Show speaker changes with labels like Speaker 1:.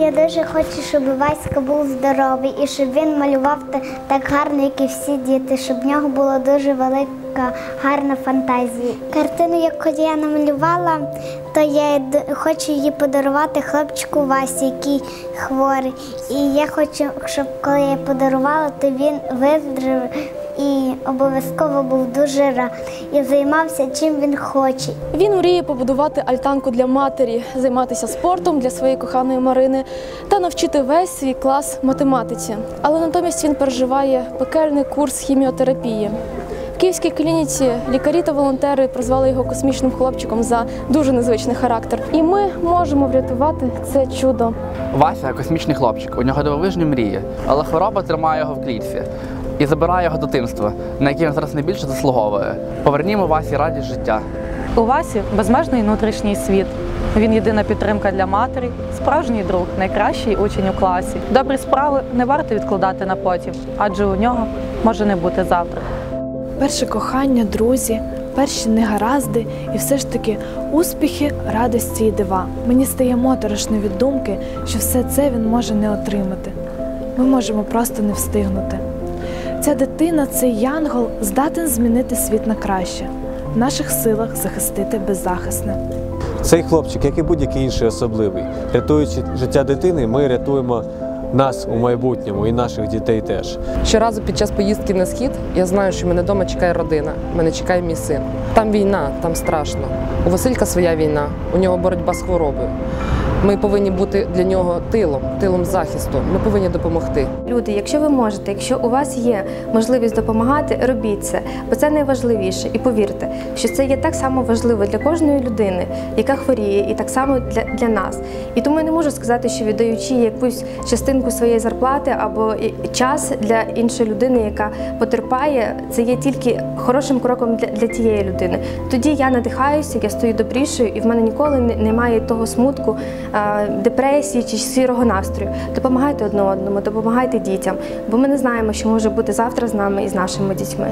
Speaker 1: Я дуже хочу, щоб Васька був здоровий і щоб він малював так гарно, як і всі діти, щоб в нього була дуже велика гарна фантазія. Картину, яку я намалювала, то я хочу її подарувати хлопчику Васі, який хворий. І я хочу, щоб коли я подарувала, то він виздоровів і обов'язково був дуже рад і займався чим він хоче.
Speaker 2: Він мріє побудувати альтанку для матері, займатися спортом для своєї коханої Марини та навчити весь свій клас математиці. Але натомість він переживає пекельний курс хіміотерапії. В київській клініці лікарі та волонтери прозвали його космічним хлопчиком за дуже незвичний характер. І ми можемо врятувати це чудо.
Speaker 3: Вася космічний хлопчик, у нього дивовижні мрії, але хвороба тримає його в клітці і забирає його дитинство, на яке він зараз найбільше заслуговує. Повернімо Васі радість життя.
Speaker 4: У Васі безмежний внутрішній світ. Він єдина підтримка для матері, справжній друг, найкращий учень у класі. Добрі справи не варто відкладати на потім, адже у нього може не бути завтра.
Speaker 5: перше кохання, друзі, перші негаразди і все ж таки успіхи, радості і дива. Мені стає моторошно від думки, що все це він може не отримати. Ми можемо просто не встигнути. Ця дитина, цей янгол, здатен змінити світ на краще. В наших силах захистити беззахисне.
Speaker 6: Цей хлопчик, як і будь-який інший особливий, рятуючи життя дитини, ми рятуємо нас у майбутньому і наших дітей теж.
Speaker 7: Щоразу під час поїздки на схід я знаю, що мене вдома чекає родина, мене чекає мій син. Там війна, там страшно. У Василька своя війна, у нього боротьба з хворобою. Ми повинні бути для нього тилом, тилом захисту. Ми повинні допомогти.
Speaker 8: Люди, якщо ви можете, якщо у вас є можливість допомагати, робіть це, бо це найважливіше. І повірте, що це є так само важливо для кожної людини, яка хворіє, і так само для, для нас. І тому я не можу сказати, що віддаючи якусь частинку своєї зарплати або час для іншої людини, яка потерпає, це є тільки хорошим кроком для, для тієї людини. Тоді я надихаюся, я стою добрішою, і в мене ніколи немає того смутку, депресії чи сірого настрою. Допомагайте одне одному, допомагайте дітям, бо ми не знаємо, що може бути завтра з нами і з нашими дітьми.